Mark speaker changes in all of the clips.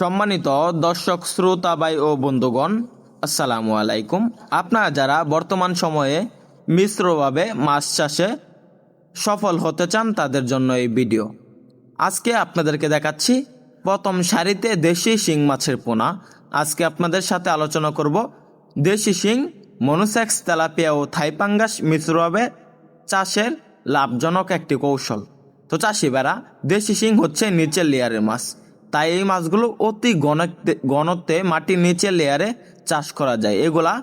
Speaker 1: সম্মানিত দর্শক, শ্রোতা ভাই ও বন্ধুগণ, আসসালামু আলাইকুম। আপনারা যারা বর্তমান সময়ে মিশ্রভাবে মাছ চাষে সফল হতে চান, তাদের জন্য এই ভিডিও। আজকে আপনাদেরকে দেখাচ্ছি প্রথম সারিতে দেশি শিং মাছের পোনা। আজকে আপনাদের সাথে আলোচনা করব দেশি শিং, মনুসেক্স, তেলাপিয়া ও থাইপাঙ্গাস মিশ্রভাবে চাষের লাভজনক একটি কৌশল। তো চাষি বেড়া দেশি শিং হচ্ছে নিচের লেয়ারের মাছ। তাই এই মাছগুলো অতি ঘনত্বে ঘনত্বে মাটির নিচে লেয়ারে চাষ করা যায়। এগুলা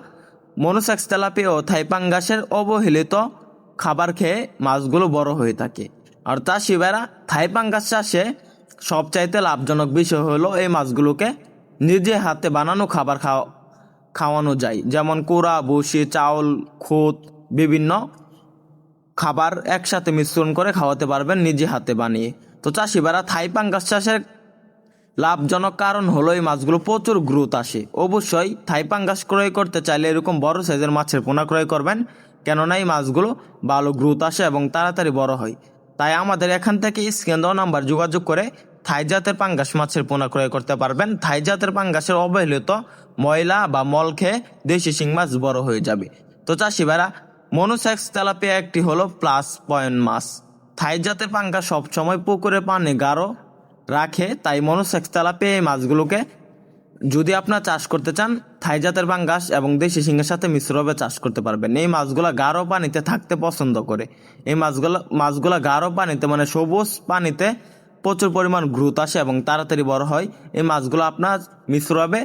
Speaker 1: মনুসেক্স তেলাপিয়া ও থাইপাঙ্গাসের অবহেলিত খাবার খেয়ে মাছগুলো বড় হয়ে থাকে। আর চাষি বেড়া থাইপাঙ্গাস চাষে সবচাইতে লাভজনক বিষয় হলো এই মাছগুলোকে নিজে হাতে বানানো খাবার খাওয়া, খাওয়ানো যায়। যেমন কোড়া বসি চাউল, খুদ বিভিন্ন খাবার একসাথে মিশ্রণ করে খাওয়াতে পারবেন নিজে হাতে বানিয়ে। তো চাষিবারা থাই পাঙ্গাস চাষের লাভজনক কারণ হলো এই মাছগুলো প্রচুর গ্রোথ আসে। অবশ্যই থাই পাঙ্গাস ক্রয় করতে চাইলে এরকম বড় সাইজের মাছের পোনা ক্রয় করবেন, কেননা এই মাছগুলো ভালো গ্রোথ আসে এবং তাড়াতাড়ি বড় হয়। তাই আমাদের এখান থেকে দেওয়া নাম্বার যোগাযোগ করে থাই জাতের পাঙ্গাস মাছের পোনা ক্রয় করতে পারবেন। থাই জাতের পাঙ্গাসের অবহেলিত ময়লা বা মল খেয়ে দেশি শিং মাছ বড় হয়ে যাবে। তো চাষিবারা মনোসেক্স তেলাপিয়া একটি হলো প্লাস পয়েন্ট মাছ। থাই জাতের পাঙ্গা সবসময় পুকুরে পানি গাঢ় রাখে, তাই মনোসেক্স তেলাপিয়া এই মাছগুলোকে যদি আপনার চাষ করতে চান, থাই জাতের পাঙ্গাস এবং দেশি শিঙের সাথে মিশ্রভাবে চাষ করতে পারবেন। এই মাছগুলা গাঢ় পানিতে থাকতে পছন্দ করে। এই মাছগুলো মাছগুলা গাঢ় পানিতে মানে সবুজ পানিতে প্রচুর পরিমাণ গ্রোথ আসে এবং তাড়াতাড়ি বড় হয়। এই মাছগুলো আপনার মিশ্রভাবে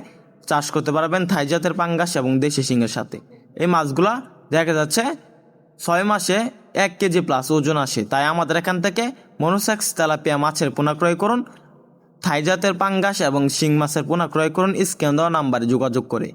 Speaker 1: চাষ করতে পারবেন থাই জাতের পাঙ্গাস এবং দেশি শিঙের সাথে। এই মাছগুলা দেখা যাচ্ছে ছয় মাসে এক কেজি প্লাস ওজন আসে। তাই আমাদের এখান থেকে মনোসাক্স তেলাপিয়া মাছের পোনা ক্রয় করুন। থাইজাতের পাঙ্গাস এবং শিং মাছের পোনা ক্রয় করুন। স্ক্যান দেওয়া নাম্বারে যোগাযোগ করে।